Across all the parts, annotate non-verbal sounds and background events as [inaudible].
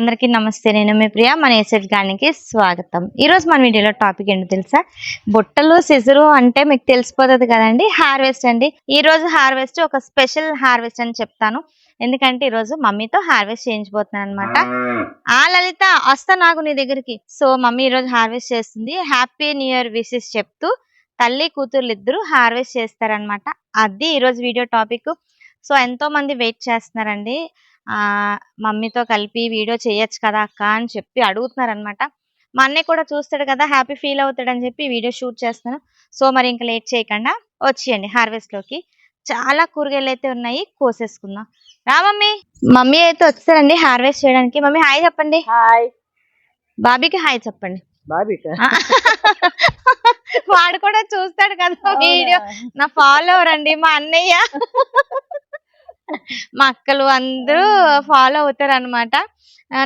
అందరికీ నమస్తే నేను మీ ప్రియా మన ఎసెట్ గానికి స్వాగతం. ఈరోజు మన వీడియోలో టాపిక్ ఏంటో తెలుసా? బుట్టలు సిజరు అంటే మీకు తెలిసిపోతుంది కదండి హార్వెస్ట్ అండి. ఈ రోజు హార్వెస్ట్ ఒక స్పెషల్ హార్వెస్ట్ అని చెప్తాను. ఎందుకంటే ఈరోజు మమ్మీతో హార్వెస్ట్ చేయించబోతున్నాను అనమాట ఆ లలిత వస్తా నాకు నీ దగ్గరికి. సో మమ్మీ ఈ రోజు హార్వెస్ట్ చేస్తుంది. హ్యాపీ న్యూ ఇయర్ విషెస్ చెప్తూ తల్లి కూతుర్లు ఇద్దరు హార్వెస్ట్ చేస్తారనమాట అది ఈరోజు వీడియో టాపిక్. సో ఎంతో మంది వెయిట్ చేస్తున్నారండి. మమ్మీతో కలిపి వీడియో చేయొచ్చు కదా అక్క అని చెప్పి అడుగుతున్నారు అనమాట మా అన్నయ్య కూడా చూస్తాడు కదా హ్యాపీ ఫీల్ అవుతాడు అని చెప్పి వీడియో షూట్ చేస్తాను. సో మరి ఇంకా లేట్ చేయకుండా వచ్చేయండి హార్వెస్ట్లోకి చాలా కూరగాయలు అయితే ఉన్నాయి కోసేసుకుందాం. రా మమ్మీ. మమ్మీ అయితే వచ్చారండి హార్వెస్ట్ చేయడానికి. మమ్మీ హాయ్ చెప్పండి. హాయ్. బాబీకి హాయ్ చెప్పండి. వాడు కూడా చూస్తాడు కదా వీడియో. నా ఫాలోవర్ అండి మా అన్నయ్య. మా అక్కలు అందరూ ఫాలో అవుతారు అనమాట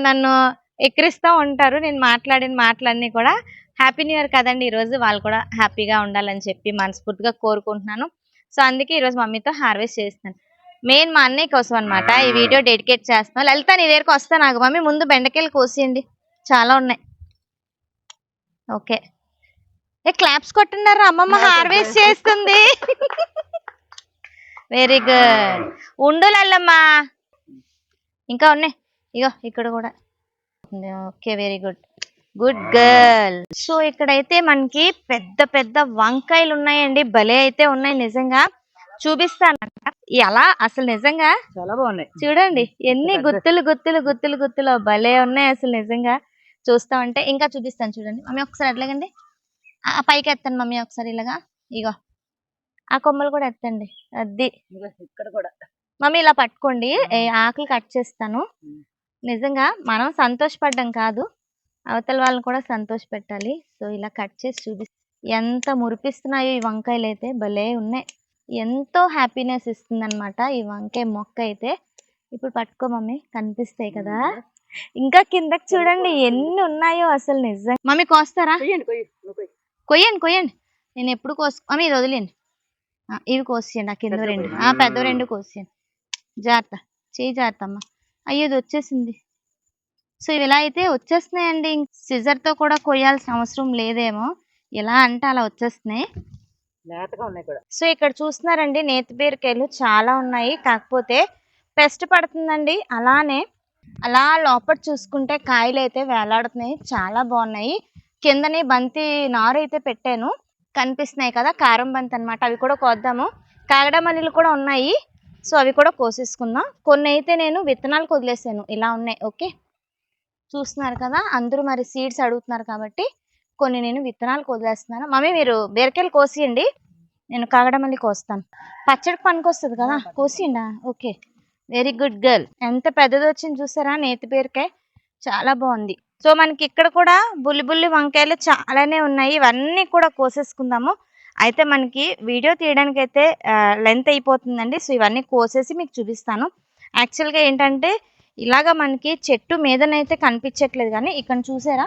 నన్ను ఎక్కిరిస్తూ ఉంటారు నేను మాట్లాడిన మాటలన్నీ కూడా. హ్యాపీ న్యూ ఇయర్ కదండి ఈరోజు. వాళ్ళు కూడా హ్యాపీగా ఉండాలని చెప్పి మనస్ఫూర్తిగా కోరుకుంటున్నాను. సో అందుకే ఈరోజు మమ్మీతో హార్వెస్ట్ చేస్తున్నాను. మెయిన్ మా అన్నయ్య కోసం అనమాట ఈ వీడియో డెడికేట్ చేస్తున్నాను లలిత నీ దగ్గరకు వస్తా నాకు. మమ్మీ ముందు బెండకాయలు కోసేయండి. చాలా ఉన్నాయి. ఓకే. ఏ క్లాప్స్ కొట్టున్నారు అమ్మమ్మ హార్వెస్ట్ చేస్తుంది. [laughs] వెరీ గుడ్ ఉండు లల్లమ్మా. ఇంకా ఉన్నాయి. ఇగో ఇక్కడ కూడా. Okay very good good girl so ఇక్కడైతే మనకి పెద్ద పెద్ద వంకాయలు ఉన్నాయండి. భలే అయితే ఉన్నాయి నిజంగా. చూపిస్తాను ఎలా అసలు నిజంగా చాలా బాగున్నాయి. చూడండి ఎన్ని గుత్తులు గుత్తులు గుత్తులు గుత్తులు. భలే ఉన్నాయి అసలు నిజంగా. చూస్తా ఉంటే ఇంకా చూపిస్తాను చూడండి. మమ్మీ ఒకసారి అట్లాగండి. పైకి ఎత్తండి మమ్మీ ఒకసారి ఇలాగా. ఇగో. ఆ కొమ్మలు కూడా ఎత్తండి. అది. ఇంకా ఇక్కడ కూడా. మమ్మీ ఇలా పట్టుకోండి. ఆకులు కట్ చేస్తాను. నిజంగా మనం సంతోషపడ్డం కాదు. అవతల వాళ్ళని కూడా సంతోష పెట్టాలి సో ఇలా కట్ చేసి చూపి ఎంత మురిపిస్తున్నాయో ఈ వంకాయలు అయితే. భలే ఉన్నాయి. ఎంతో హ్యాపీనెస్ ఇస్తుంది అనమాట ఈ వంకాయ మొక్క అయితే. ఇప్పుడు పట్టుకో మమ్మీ. కనిపిస్తాయి కదా. ఇంకా కిందకి చూడండి. ఎన్ని ఉన్నాయో అసలు నిజంగా మమ్మీ కోస్తారా? కొయ్యండి. కొయ్యండి నేను ఎప్పుడు కోసు మమ్మీ ఇది వదిలేండి ఇవి కోసేయండి ఆ కింద రెండు. పెద్ద రెండు కోసేయండి జాగ్రత్త. చేయి జాగ్రత్త అమ్మ అయ్యో ఇది వచ్చేసింది. సో ఇవి ఇలా అయితే వచ్చేస్తున్నాయండి. సిజర్తో కూడా కొయ్యాల్సిన అవసరం లేదేమో. ఎలా అంటే అలా వచ్చేస్తున్నాయి. సో ఇక్కడ చూస్తున్నారండి నేతి బీరకాయలు చాలా ఉన్నాయి. కాకపోతే పెస్ట్ పడుతుందండి. అలానే అలా లోపల చూసుకుంటే కాయలు అయితే వేలాడుతున్నాయి. చాలా బాగున్నాయి. కిందనే బంతి నారు అయితే పెట్టాను. కనిపిస్తున్నాయి కదా కారం బంతి అన్నమాట. అవి కూడా కోద్దాము. కాగడమల్లిలు కూడా ఉన్నాయి. సో అవి కూడా కోసేసుకుందాం. కొన్ని అయితే నేను విత్తనాలకు వదిలేసాను. ఇలా ఉన్నాయి ఓకే? చూస్తున్నారు కదా అందరూ మరి సీడ్స్ అడుగుతున్నారు కాబట్టి కొన్ని నేను విత్తనాలకు వదిలేస్తున్నాను. మమ్మీ మీరు బీరకాయలు కోసియండి. నేను కాగడమల్లి కోస్తాను. పచ్చడికి పనికొస్తుంది కదా కోసిండా ఓకే. వెరీ గుడ్ గర్ల్ ఎంత పెద్దది వచ్చింది చూసారా నేతి బీరకాయ? చాలా బాగుంది. సో మనకి ఇక్కడ కూడా బుల్లి బుల్లి వంకాయలు చాలానే ఉన్నాయి. ఇవన్నీ కూడా కోసేసుకుందాము. అయితే మనకి వీడియో తీయడానికి అయితే లెంత్ అయిపోతుందండి. సో ఇవన్నీ కోసేసి మీకు చూపిస్తాను. యాక్చువల్గా ఏంటంటే ఇలాగ మనకి చెట్టు మీదనైతే కనిపించట్లేదు కానీ ఇక్కడ చూసారా?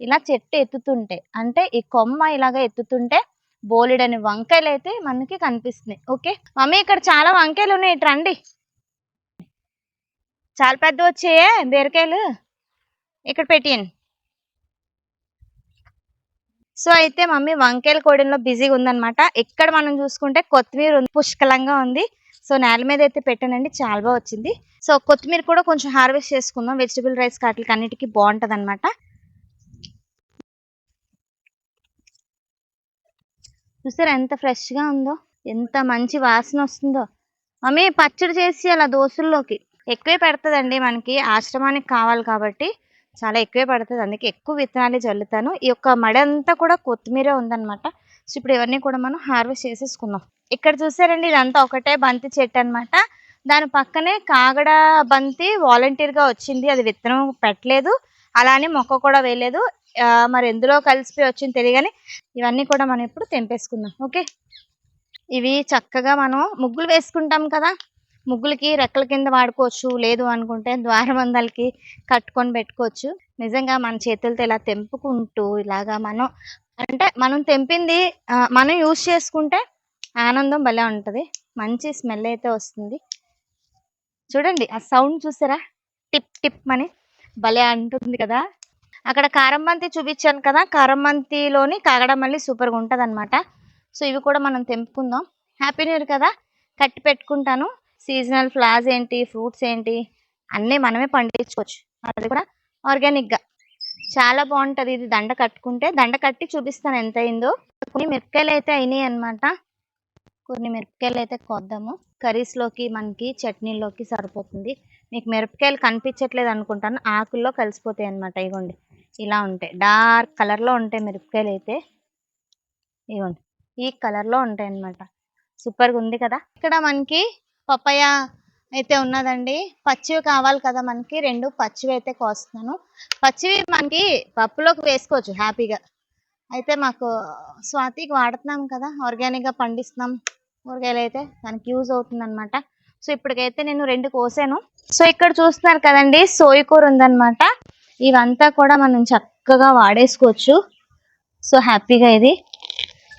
ఇలా చెట్టు ఎత్తుతుంటే అంటే ఈ కొమ్మ ఇలాగ ఎత్తుతుంటే బోలెడని వంకాయలు అయితే మనకి కనిపిస్తున్నాయి. ఓకే? మమ్మీ ఇక్కడ చాలా వంకాయలు ఉన్నాయి ఇటు రండి. చాలా పెద్ద వచ్చాయే బీరకాయలు. ఇక్కడ పెట్టియండి. సో అయితే మమ్మీ వంకాయల కోడిలో బిజీగా ఉందనమాట ఇక్కడ మనం చూసుకుంటే కొత్తిమీర పుష్కలంగా ఉంది. సో నేల మీద అయితే పెట్టానండి చాలా బాగా వచ్చింది. సో కొత్తిమీర కూడా కొంచెం హార్వెస్ట్ చేసుకుందాం. వెజిటబుల్ రైస్ కాటికి అన్నిటికీ బాగుంటుంది అనమాట చూసారా ఎంత ఫ్రెష్గా ఉందో ఎంత మంచి వాసన వస్తుందో. మమ్మీ పచ్చడి చేసి అలా దోశల్లోకి. ఎక్కువే పెడుతుందండి మనకి ఆశ్రమానికి కావాలి కాబట్టి. చాలా ఎక్కువే పడుతుంది. అందుకే ఎక్కువ విత్తనాలు చల్లుతాను ఈ యొక్క మడి అంతా కూడా కొత్తిమీర ఉందన్నమాట. సో ఇప్పుడు ఇవన్నీ కూడా మనం హార్వెస్ట్ చేసేసుకుందాం. ఇక్కడ చూసారండి ఇదంతా ఒకటే బంతి చెట్టు అనమాట దాని పక్కనే కాగడ బంతి వాలంటీర్గా వచ్చింది. అది విత్తనం పెట్టలేదు. అలానే మొక్క కూడా వేయలేదు. మరి ఎందులో కలిసిపోయి వచ్చింది తెలియగానే ఇవన్నీ కూడా మనం ఇప్పుడు తెంపేసుకుందాం. ఓకే? ఇవి చక్కగా మనం ముగ్గులు వేసుకుంటాం కదా? ముగ్గులకి రెక్కల కింద వాడుకోవచ్చు లేదు అనుకుంటే ద్వారబంధాలకి కట్టుకొని పెట్టుకోవచ్చు. నిజంగా మన చేతులతో ఇలా తెంపుకుంటూ ఇలాగా మనం అంటే మనం తెంపింది మనం యూజ్ చేసుకుంటే ఆనందం భలే ఉంటుంది. మంచి స్మెల్ అయితే వస్తుంది. చూడండి ఆ సౌండ్ చూసారా? టిప్ టిప్ అని భలే అంటుంది కదా. అక్కడ కారంబంతి చూపించాను కదా కారంబంతిలోని మళ్ళీ సూపర్గా ఉంటుంది అనమాట సో ఇవి కూడా మనం తెంపుకుందాం. హ్యాపీ న్యూ ఇయర్ కదా. కట్టి పెట్టుకుంటాను. సీజనల్ ఫ్లవర్స్ ఏంటి ఫ్రూట్స్ ఏంటి అన్నీ మనమే పండించుకోవచ్చు. అది కూడా ఆర్గానిక్గా చాలా బాగుంటుంది. ఇది దండ కట్టుకుంటే దండ కట్టి చూపిస్తాను ఎంత అయిందో. కొన్ని మిరపకాయలు అయితే అయినాయి అనమాట కొన్ని మిరపకాయలు అయితే కొద్దాము. కర్రీస్లోకి మనకి చట్నీలోకి సరిపోతుంది. మీకు మిరపకాయలు కనిపించట్లేదు అనుకుంటాను. ఆకుల్లో కలిసిపోతాయి అనమాట ఇగోండి. ఇలా ఉంటాయి. డార్క్ కలర్లో ఉంటాయి మిరపకాయలు అయితే. ఇగోండి. ఈ కలర్లో ఉంటాయి అనమాట సూపర్గా ఉంది కదా. ఇక్కడ మనకి పపాయ అయితే ఉన్నదండి. పచ్చివి కావాలి కదా మనకి. రెండు పచ్చివి అయితే కోస్తున్నాను. పచ్చివి మనకి పప్పులోకి వేసుకోవచ్చు హ్యాపీగా. అయితే మాకు స్వాతికి వాడుతున్నాం కదా. ఆర్గానిక్గా పండిస్తున్నాం. కూరగాయలు అయితే దానికి యూజ్ అవుతుంది అనమాట సో ఇప్పటికైతే నేను రెండు కోసాను. సో ఇక్కడ చూస్తున్నారు కదండి సోయి కూర ఉందన్నమాట. ఇవంతా కూడా మనం చక్కగా వాడేసుకోవచ్చు. సో హ్యాపీగా ఇది.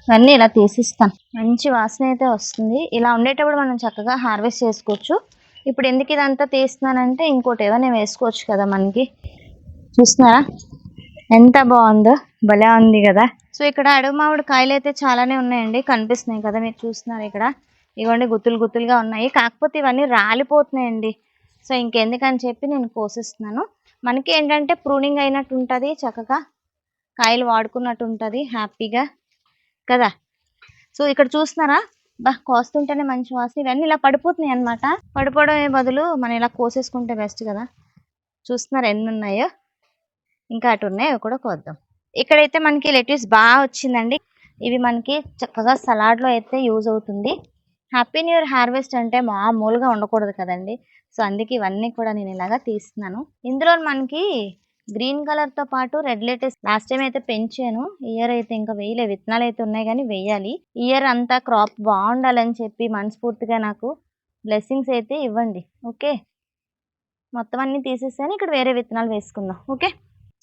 ఇవన్నీ ఇలా తీసిస్తాను మంచి వాసన అయితే వస్తుంది. ఇలా ఉండేటప్పుడు మనం చక్కగా హార్వెస్ట్ చేసుకోవచ్చు. ఇప్పుడు ఎందుకు ఇదంతా తీస్తున్నానంటే ఇంకోటి ఏదైనా వేసుకోవచ్చు కదా మనకి. చూస్తున్నారా? ఎంత బాగుందో. భలే ఉంది కదా. సో ఇక్కడ అడవి మామిడి కాయలు అయితే చాలానే ఉన్నాయండి. కనిపిస్తున్నాయి కదా మీరు చూస్తున్నారు ఇక్కడ. ఇవ్వండి గుత్తులు గుత్తులుగా ఉన్నాయి. కాకపోతే ఇవన్నీ రాలిపోతున్నాయండి. సో ఇంకెందుకని చెప్పి నేను కోసిస్తున్నాను. మనకి ఏంటంటే ప్రూనింగ్ అయినట్టు ఉంటుంది చక్కగా కాయలు వాడుకున్నట్టు ఉంటుంది హ్యాపీగా. కదా? సో ఇక్కడ చూస్తున్నారా? బా కోస్తుంటేనే మంచి వాసన. ఇవన్నీ ఇలా పడిపోతున్నాయి అన్నమాట. పడిపోవడమే బదులు మనం ఇలా కోసేసుకుంటే బెస్ట్ కదా. చూస్తున్నారు ఎన్ని ఉన్నాయో? ఇంకా అటు ఉన్నాయి అవి కూడా కోద్దాం. ఇక్కడైతే మనకి లెట్యూస్ బాగా వచ్చిందండి. ఇవి మనకి చక్కగా సలాడ్లో అయితే యూజ్ అవుతుంది. హ్యాపీ న్యూ ఇయర్ హార్వెస్ట్ అంటే మామూలుగా ఉండకూడదు కదండి. సో అందుకే ఇవన్నీ కూడా నేను ఇలాగా తీస్తున్నాను. ఇందులో మనకి గ్రీన్ కలర్తో పాటు రెడ్ లెటర్స్ లాస్ట్ టైం అయితే పెంచాను. ఇయర్ అయితే ఇంకా వేయలే విత్తనాలు అయితే ఉన్నాయి కానీ వేయాలి. ఇయర్ అంతా క్రాప్ బాగుండాలని చెప్పి మనస్ఫూర్తిగా నాకు బ్లెస్సింగ్స్ అయితే ఇవ్వండి. ఓకే మొత్తం అన్ని తీసేసాను. ఇక్కడ వేరే విత్తనాలు వేసుకుందాం. ఓకే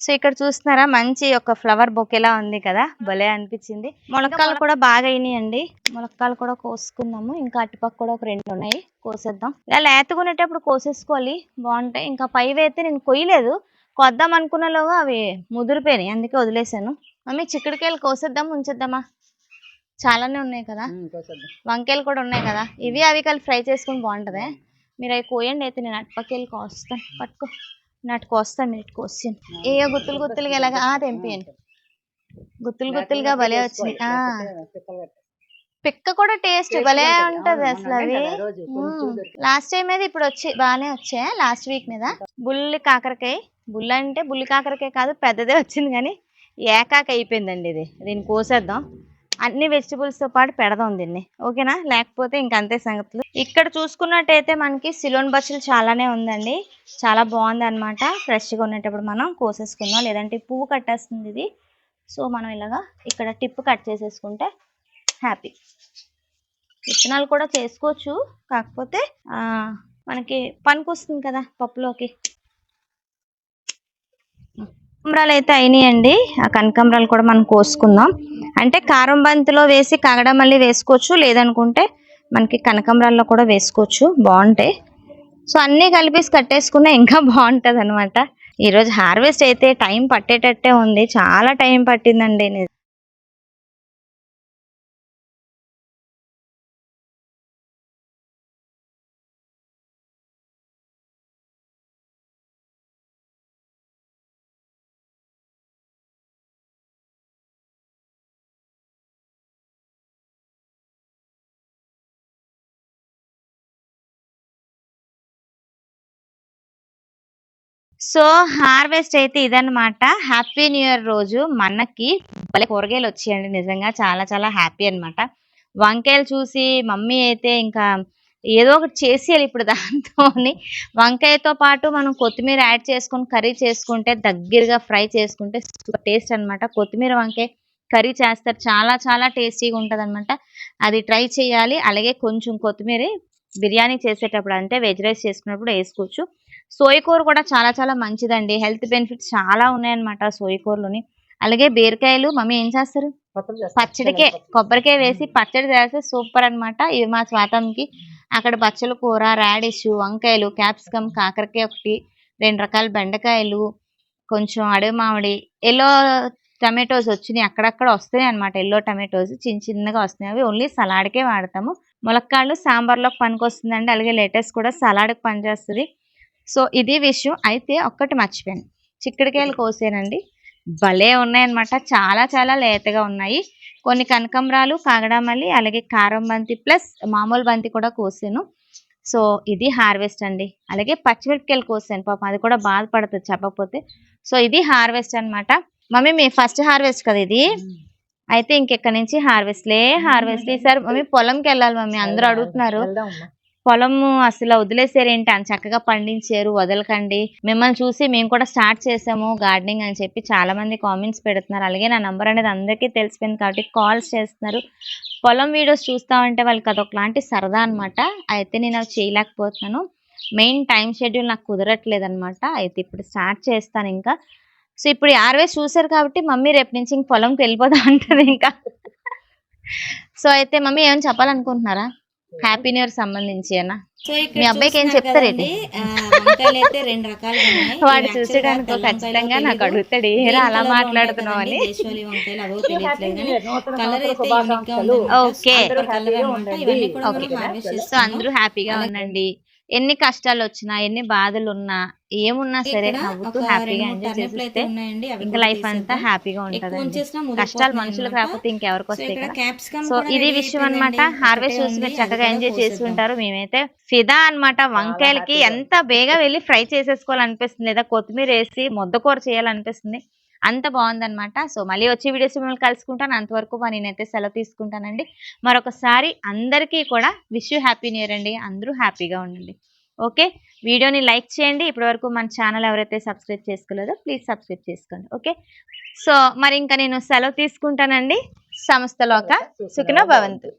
సో ఇక్కడ చూస్తున్నారా? మంచి ఒక ఫ్లవర్ బొకేలా ఉంది కదా? భలే అనిపించింది. మొలక్కాలు కూడా బాగా అయినాయండి. మొలక్కాలు కూడా కోసుకుందాము. ఇంకా అటుపక్క కూడా ఒక రెండు ఉన్నాయి. కోసేద్దాం. ఇలా లేతకునేటప్పుడు కోసేసుకోవాలి. బాగుంటాయి. ఇంకా పైవి అయితే నేను కొయ్యలేదు. కొద్దాం అనుకున్నలోగా అవి ముదిరిపోయినాయి. అందుకే వదిలేసాను. మమ్మీ చిక్కుడుకాయలు కోసేద్దాం ఉంచేద్దామా? చాలానే ఉన్నాయి కదా. వంకాయలు కూడా ఉన్నాయి కదా. ఇవి అవి కలిపి ఫ్రై చేసుకుని బాగుంటది. మీరు అవి కోయండి అయితే నేను అటుపక్కెళ్ళి కోస్తాను. పట్టుకో. నాటు కోస్తాను మీరు ఇటు కోసాను ఏ గుత్తులు గుత్తులుగా ఎలాగా? ఆ తెంపియండి. గుత్తులు గుత్తులుగా భలే వచ్చినాయి. పిక్క కూడా టేస్ట్ భలే ఉంటది. అసలు అవి. లాస్ట్ టైం మీద ఇప్పుడు వచ్చి బాగానే వచ్చాయి లాస్ట్ వీక్ మీద. బుల్లి కాకరకాయ. బుల్ల అంటే బుల్లి కాకరకాయ కాదు పెద్దదే వచ్చింది కానీ ఏకాక అయిపోయిందండి ఇది. దీన్ని కోసేద్దాం. అన్ని వెజిటబుల్స్తో పాటు పెడదాం దీన్ని. ఓకేనా? లేకపోతే ఇంక అంతే సంగతులు. ఇక్కడ చూసుకున్నట్టయితే మనకి సిలోన్ బచ్చులు చాలానే ఉందండి. చాలా బాగుంది అనమాట ఫ్రెష్గా ఉండేటప్పుడు మనం కోసేసుకుందాం. లేదంటే పువ్వు కట్టేస్తుంది ఇది. సో మనం ఇలాగా ఇక్కడ టిప్ కట్ చేసేసుకుంటే హ్యాపీ. విత్తనాలు కూడా చేసుకోవచ్చు. కాకపోతే మనకి పనికి వస్తుంది కదా పప్పులోకి. కనకాంబరాలు అయితే అయినాయండి. ఆ కనకాంబరాలు కూడా మనం కోసుకుందాం. అంటే కారం బంతిలో వేసి కాగడమల్లి వేసుకోవచ్చు లేదనుకుంటే మనకి కనకంబరాల్లో కూడా వేసుకోవచ్చు. బాగుంటాయి. సో అన్నీ కలిపేసి కట్టేసుకున్నా ఇంకా బాగుంటుంది అనమాట ఈరోజు హార్వెస్ట్ అయితే టైం పట్టేటట్టే ఉంది. చాలా టైం పట్టిందండి. సో హార్వెస్ట్ అయితే ఇదన్నమాట. హ్యాపీ న్యూ ఇయర్ రోజు. మనకి భలే కూరగాయలు వచ్చాయండి. నిజంగా చాలా చాలా హ్యాపీ అన్నమాట. వంకాయలు చూసి మమ్మీ అయితే ఇంకా ఏదో ఒకటి చేసేయాలి ఇప్పుడు దాంతో వంకాయతో పాటు మనం కొత్తిమీర యాడ్ చేసుకొని కర్రీ చేసుకుంటే దగ్గరగా ఫ్రై చేసుకుంటే టేస్ట్ అనమాట కొత్తిమీర వంకాయ కర్రీ చేస్తారు. చాలా చాలా టేస్టీగా ఉంటుంది అది ట్రై చేయాలి. అలాగే కొంచెం కొత్తిమీర బిర్యానీ చేసేటప్పుడు అంటే వెజ్ రైస్ చేసుకున్నప్పుడు వేసుకోవచ్చు. సోయ కూర కూడా చాలా చాలా మంచిదండి. హెల్త్ బెనిఫిట్స్ చాలా ఉన్నాయన్నమాట సోయ కూరలోని. అలాగే బీరకాయలు మమ్మీ ఏం చేస్తారు. పచ్చడికే కొబ్బరికాయ వేసి పచ్చడి చేస్తే సూపర్ అన్నమాట. ఇవి మా స్వాతంకి అక్కడ బచ్చల కూర రాడిష్ వంకాయలు క్యాప్సికమ్ కాకరకాయ ఒకటి రెండు రకాల బెండకాయలు కొంచెం అడవి మామిడి ఎల్లో టమాటోస్ వచ్చినాయి. అక్కడక్కడ వస్తున్నాయి అనమాట ఎల్లో టమాటోస్. చిన్న చిన్నగా వస్తున్నాయి. అవి ఓన్లీ సలాడ్కే వాడతాము. ములక్కాళ్ళు సాంబార్లోకి పనికొస్తుందండి. అలాగే లేటెస్ కూడా సలాడ్కి పనిచేస్తుంది. సో ఇది విషయం. అయితే ఒక్కటి మర్చిపోయాను. చిక్కుడుకాయలు కోసానండి. భలే ఉన్నాయన్నమాట. చాలా చాలా లేతగా ఉన్నాయి. కొన్ని కనకంబరాలు కాగడామల్లి అలాగే కారం బంతి ప్లస్ మామూలు బంతి కూడా కోసాను. సో ఇది హార్వెస్ట్ అండి. అలాగే పచ్చిమిరపకాయలు కోసాను. పాపం అది కూడా బాధపడుతుంది చెప్పకపోతే. సో ఇది హార్వెస్ట్ అన్నమాట. మమ్మీ మీ ఫస్ట్ హార్వెస్ట్ కదా ఇది? అయితే ఇంకెక్కడి నుంచి హార్వెస్ట్లే హార్వెస్ట్ ఈసారి మమ్మీ పొలంకి వెళ్ళాలి మమ్మీ. అందరూ అడుగుతున్నారు. పొలము అసలు వదిలేసారేంటి? అని చక్కగా పండించారు వదలకండి. మిమ్మల్ని చూసి మేము కూడా స్టార్ట్ చేసాము గార్డెనింగ్ అని చెప్పి చాలా మంది కామెంట్స్ పెడుతున్నారు. అలాగే నా నంబర్ అనేది అందరికీ తెలిసిపోయింది కాబట్టి కాల్స్ చేస్తున్నారు. పొలం వీడియోస్ చూస్తా ఉంటే వాళ్ళకి అదొకలాంటి సరదా అనమాట అయితే నేను అవి చేయలేకపోతున్నాను. మెయిన్ టైం షెడ్యూల్ నాకు కుదరట్లేదు అనమాట అయితే ఇప్పుడు స్టార్ట్ చేస్తాను ఇంకా. సో ఇప్పుడు ఆర్వేస్ చూసారు కాబట్టి మమ్మీ రేపు నుంచి ఇంక పొలంకి వెళ్ళిపోదా ఉంటుంది ఇంకా. సో అయితే మమ్మీ ఏమైనా చెప్పాలనుకుంటున్నారా? హ్యాపీ న్యూ ఇయర్ సంబంధించి అన్న. మీ అబ్బాయికి ఏం చెప్తారేంటి? వాడు చూసేటానికి ఖచ్చితంగా నాకు అడుగుతాడు ఏరా అలా మాట్లాడుతున్నావు అని. ఓకే. ఓకే. సో అందరూ హ్యాపీగా ఉండండి. ఎన్ని కష్టాలు వచ్చినా ఎన్ని బాధలు ఉన్నా ఏమున్నా సరే నవ్వుతూ హ్యాపీగా ఎంజాయ్ చేస్తే ఇంకా లైఫ్ అంతా. హ్యాపీగా ఉంచేసినా కష్టాలు మనుషులకు అన్నమాట. రాకపోతే ఇంకెవరికి వస్తాయి కదా సో ఇది విషయం అన్నమాట. అయిపోయిందండి. హార్వెస్ట్ చూసి మీరు చక్కగా ఎంజాయ్ కూడా చేసి కోసేద్దాం. ఉంటారు. మేమైతే ఫిదా అన్నమాట. వంకాయలకి ఎంత బేగా వెళ్ళి ఫ్రై చేసేసుకోవాలనిపిస్తుంది. లేదా కొత్తిమీర వేసి ముద్దకూర చేయాలనిపిస్తుంది. అంత బాగుందనమాట సో మళ్ళీ వచ్చే వీడియోస్ మిమ్మల్ని కలుసుకుంటాను. అంతవరకు మా నేనైతే సెలవు తీసుకుంటానండి. మరొకసారి అందరికీ కూడా wish you happy new year అండి. అందరూ హ్యాపీగా ఉండండి. ఓకే? వీడియోని లైక్ చేయండి. ఇప్పటివరకు మన ఛానల్ ఎవరైతే సబ్స్క్రైబ్ చేసుకోలేదో ప్లీజ్ సబ్స్క్రైబ్ చేసుకోండి. ఓకే? సో మరి ఇంకా నేను సెలవు తీసుకుంటానండి. సంస్థలోక సుఖినో భవంతు.